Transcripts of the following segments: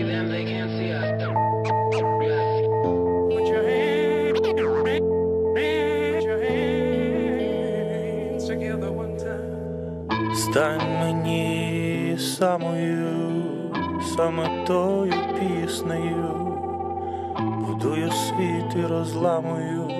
them, they can't see us. Put your hands, put your hands together one time. Стань мені самою, саме тою піснею, будую світ і розламую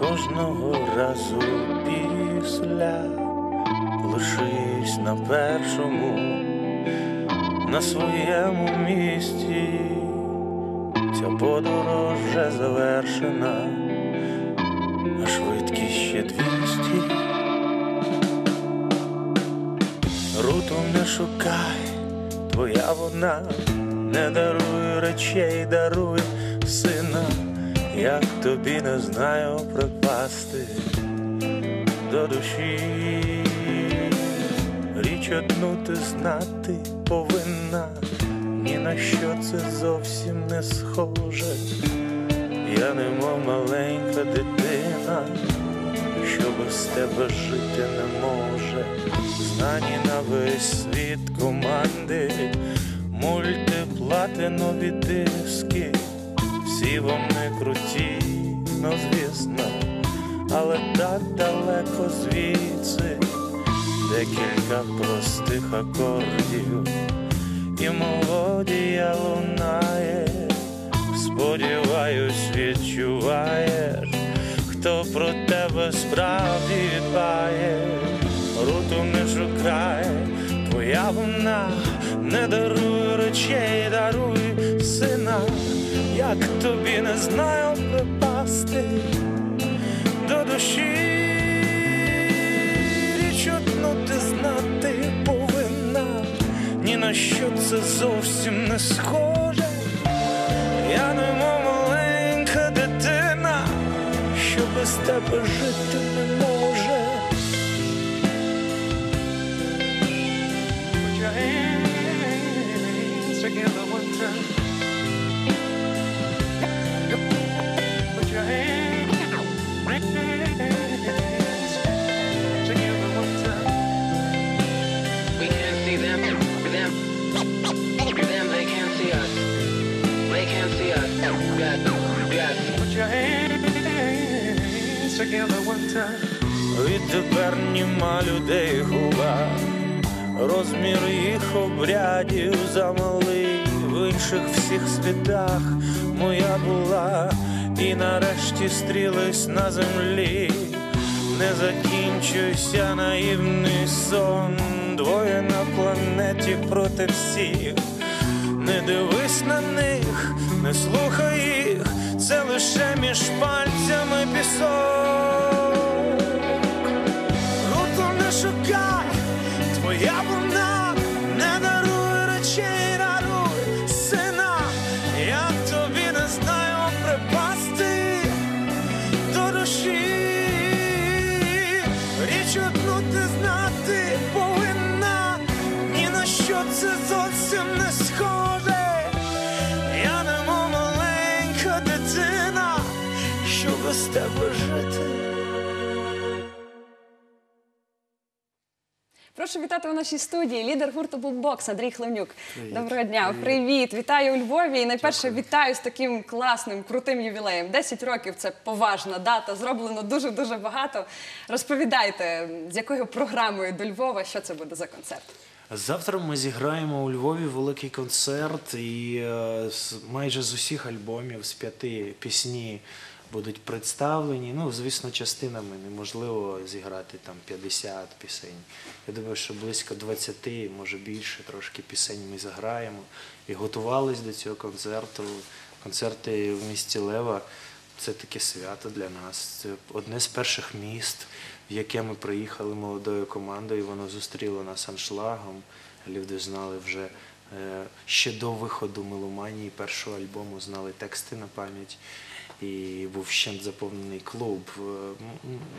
кожного разу після, лишись на першому, на своєму місці, ця подорож вже завершена, а швидкість ще двісті. Руту не шукай, твоя вона не даруй речей, даруй сина, як тобі не знаю припасти до душі. Річ ти знати повинна, ні на що це зовсім не схоже. Я немов маленька дитина що без тебе жити не може. Знані на весь світ команди, мультиплатинові диски, всі не круті, ну звісно, але так далеко звідси, декілька простих акордів, і мелодія лунає, сподіваюсь, відчуваєш хто про тебе справді дбає, руту не шукай, твоя вона не даруй речей, даруй сина, як тобі не знаю припасти до душі. Що це зовсім не схоже. Я немов маленька дитина що без тебе жити обрядів замалий в інших всіх світах моя була, і нарешті стрілись на землі, не закінчуйся наївний сон, двоє на планеті проти всіх. Не дивись на них, не слухай їх, це лише між пальцями пісок. Руту не шукай, твоя без тебе жити. Прошу вітати у нашій студії лідер гурту Бумбокс Андрій Хлевнюк. Доброго дня, привіт. Вітаю у Львові. І найперше вітаю з таким класним, крутим ювілеєм. 10 років це поважна дата. Зроблено дуже дуже багато. Розповідайте, з якою програмою до Львова, що це буде за концерт? Завтра ми зіграємо у Львові великий концерт, і е, майже з усіх альбомів, з п'яти пісні будуть представлені. Ну, звісно, частинами неможливо зіграти там 50 пісень. Я думаю, що близько 20, може більше, трошки пісень ми заграємо. І готувались до цього концерту. Концерти в місті Лева це таке свято для нас. Це одне з перших міст, в яке ми приїхали молодою командою. Воно зустріло нас аншлагом. Люди знали вже е, ще до виходу меломанії першого альбому, знали тексти на пам'ять. І був ще заповнений клуб. Е,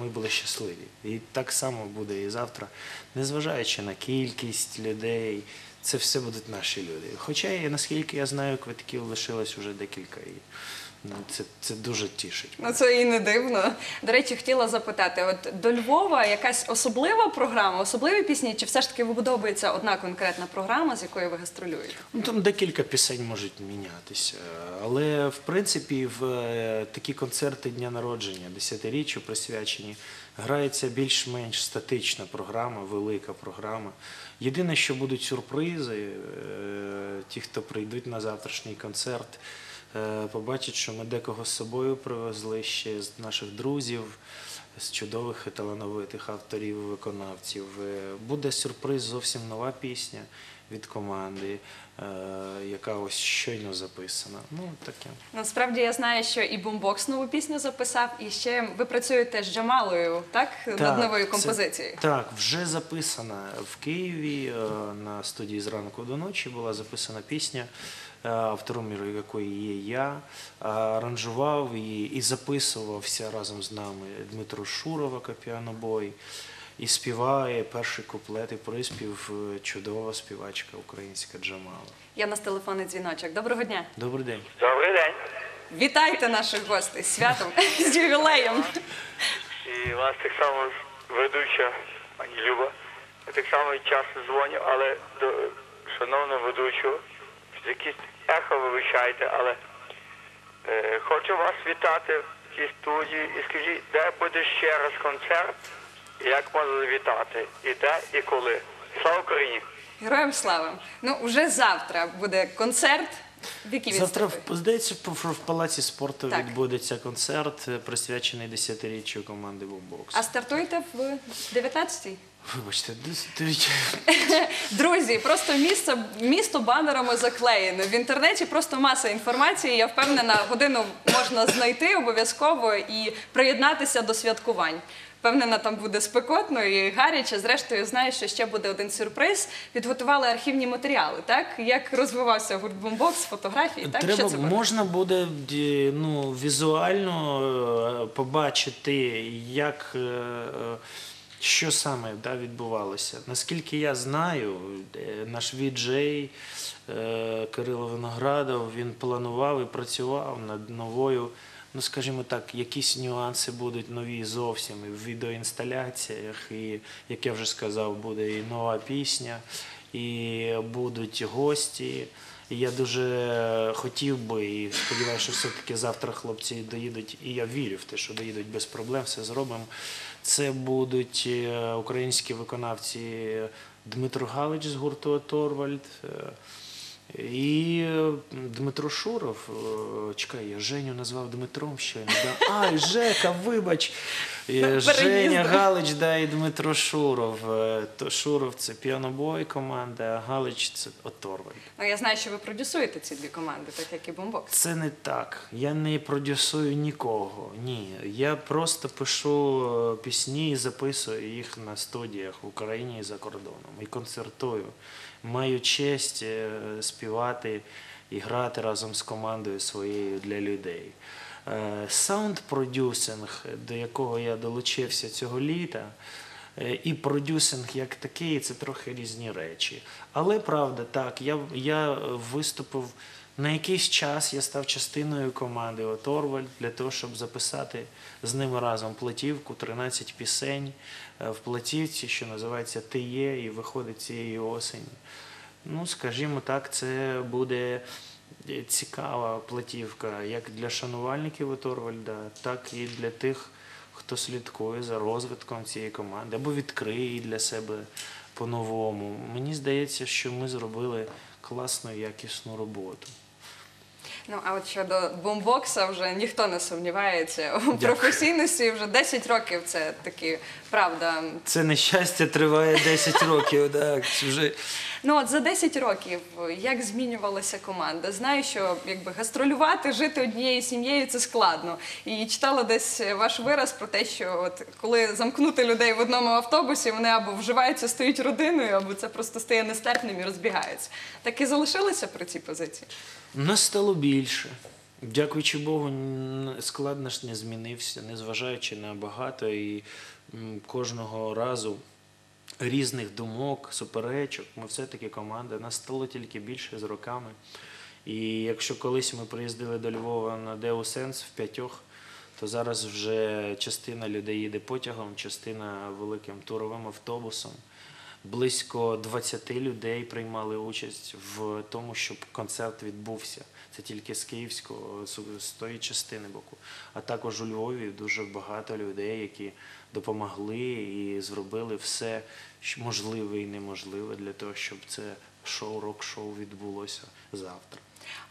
Ми були щасливі. І так само буде і завтра, незважаючи на кількість людей, це все будуть наші люди. Хоча, наскільки я знаю, квитків лишилось вже декілька. І ну, це, це дуже тішить. Ну це і не дивно. До речі, хотіла запитати: от до Львова якась особлива програма, особливі пісні, чи все ж таки вибудовується одна конкретна програма, з якою ви гастролюєте? Ну, там декілька пісень можуть мінятися. Але в принципі в е, такі концерти дня народження, десятиріччю присвячені, грається більш-менш статична програма, велика програма. Єдине, що будуть сюрпризи, е, ті, хто прийдуть на завтрашній концерт, е, побачать, що ми декого з собою привезли ще з наших друзів. З чудових і талановитих авторів, виконавців. Е, Буде сюрприз, зовсім нова пісня від команди, е, яка ось щойно записана. Ну, таке. Насправді я знаю, що і бумбокс нову пісню записав, і ще ви працюєте з Джамалою, так? Над новою це- композицією. так, вже записана в Києві е, на студії зранку до ночі була записана пісня, е, автором якої є я. Аранжував і, і записувався разом з нами Дмитро Шурова, капіанобой. І співає перший куплет і приспів е, чудова співачка українська Джамала. Я на телефонний дзвіночок. Доброго дня. Добрий день. Добрий день. Вітайте наших гостей з святом з ювілеєм. І вас так само ведуча, пані Люба. Я так само часто дзвоню, але до шановного ведучого, якісь ехо вибачайте, але е, хочу вас вітати в цій студії і скажіть, де буде ще раз концерт, як можна вітати? і де, і коли. Слава Україні! Героям слава. Ну, вже завтра буде концерт. В якій Завтра, в- здається, в, в Палаці спорту Так. відбудеться концерт, е, присвячений десятиріччю команди бокс. А стартуєте в 19-й? Вибачте. Друзі, просто місто, місто банерами заклеєно. В інтернеті просто маса інформації. Я впевнена, годину можна знайти обов'язково і приєднатися до святкувань. Впевнена, там буде спекотно і гаряче. Зрештою, знаю, що ще буде один сюрприз. Підготували архівні матеріали, так? Як розвивався гурт Бумбокс, фотографії, так? Треба, що це буде? можна буде ну, візуально е, побачити, як, е, е, що саме да, відбувалося. Наскільки я знаю, е, наш віджей е, Кирило Виноградов, він планував і працював над новою. Ну, скажімо так, якісь нюанси будуть нові зовсім і в відеоінсталяціях, і, як я вже сказав, буде і нова пісня, і будуть гості. Я дуже хотів би і сподіваюся, що все-таки завтра хлопці доїдуть, і я вірю в те, що доїдуть без проблем, все зробимо. Це будуть е, українські виконавці Дмитро Галич з гурту Торвальд. е, І е, Дмитро Шуров, чекай, я Женю назвав Дмитром. Да? Ай, Жека, вибач. Женя Галич, да, і Дмитро Шуров. Е, То Шуров це піанобой команда, а Галич це Оторвальд. Ну, я знаю, що ви продюсуєте ці дві команди, так як і Бумбокс. Це не так. Я не продюсую нікого. Ні. Я просто пишу е, пісні і записую їх на студіях в Україні і за кордоном. І концертую. Маю честь е, співати і грати разом з командою своєю для людей. Саунд-продюсинг, до якого я долучився цього літа, е, і продюсинг як такий це трохи різні речі. Але правда, так, я, я виступив на якийсь час, я став частиною команди Оторвальд для того, щоб записати з ними разом платівку, 13 пісень е, в платівці, що називається Ти є, і виходить цієї осені. Ну, скажімо так, це буде е, цікава платівка як для шанувальників Оторвальда, так і для тих, хто слідкує за розвитком цієї команди або відкриє її для себе по-новому. Мені здається, що ми зробили класну якісну роботу. Ну а от щодо бомбокса вже ніхто не сумнівається у професійності. Вже 10 років це таки правда. Це нещастя триває 10 років. Так, вже Ну от за 10 років як змінювалася команда? Знаю, що якби гастролювати, жити однією сім'єю це складно. І читала десь ваш вираз про те, що от коли замкнути людей в одному автобусі, вони або вживаються, стають родиною, або це просто стає нестерпним і розбігаються. Так і залишилися при цій позиції. Нас стало більше. Дякуючи Богу, н- склад наш не змінився, незважаючи на багато і кожного разу різних думок, суперечок. Ми все-таки команда. Нас стало тільки більше з роками. І якщо колись ми приїздили до Львова на Деусенс в п'ятьох, то зараз вже частина людей їде потягом, частина великим туровим автобусом. Близько 20 людей приймали участь в тому, щоб концерт відбувся. Це тільки з київського з- тої частини боку. А також у Львові дуже багато людей, які допомогли і зробили все можливе і неможливе для того, щоб це шоу, рок-шоу відбулося завтра.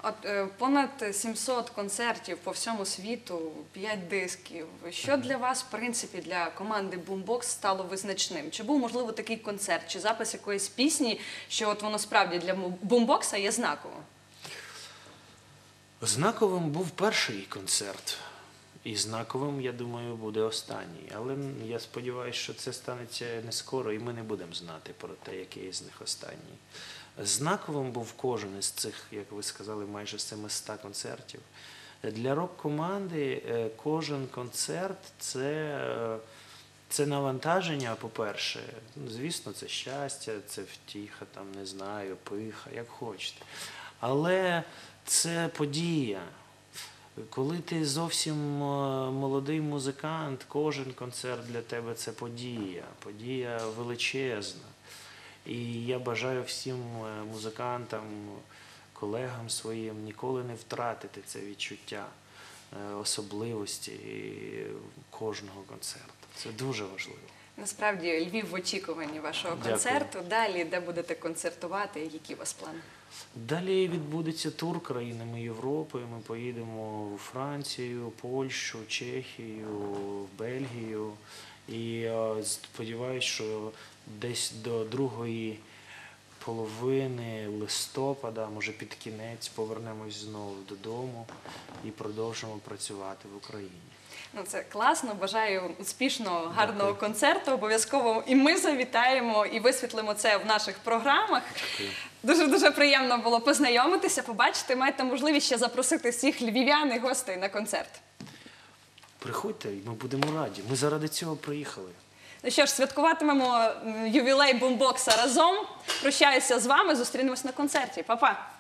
От е, понад 700 концертів по всьому світу, 5 дисків. Що для вас, в принципі, для команди Boombox стало визначним? Чи був можливо такий концерт, чи запис якоїсь пісні, що от воно справді для Boombox є знаково? Знаковим був перший концерт. І знаковим, я думаю, буде останній. Але я сподіваюся, що це станеться не скоро, і ми не будемо знати про те, який з них останній. Знаковим був кожен із цих, як ви сказали, майже 700 концертів. Для рок-команди е, кожен концерт це, е, це навантаження, по-перше. Звісно, це щастя, це втіха, там, не знаю, пиха, як хочете. Але це подія. Коли ти зовсім е, молодий музикант, кожен концерт для тебе це подія, подія величезна. І я бажаю всім е, музикантам, колегам своїм ніколи не втратити це відчуття е, особливості кожного концерту. Це дуже важливо. Насправді Львів в очікуванні вашого Дякую. концерту. Далі, де будете концертувати, які у вас плани? Далі відбудеться тур країнами Європи. Ми поїдемо у Францію, Польщу, Чехію, Бельгію. І е, сподіваюся, що десь до другої половини листопада, може під кінець, повернемось знову додому і продовжимо працювати в Україні. Ну, це класно. Бажаю успішного, гарного концерту. Обов'язково і ми завітаємо і висвітлимо це в наших програмах. Дуже дуже приємно було познайомитися, побачити. Маєте можливість ще запросити всіх львів'ян і гостей на концерт. Приходьте, і ми будемо раді. Ми заради цього приїхали. Ну що ж, святкуватимемо ювілей бумбокса разом. Прощаюся з вами. Зустрінемось на концерті. Па-па!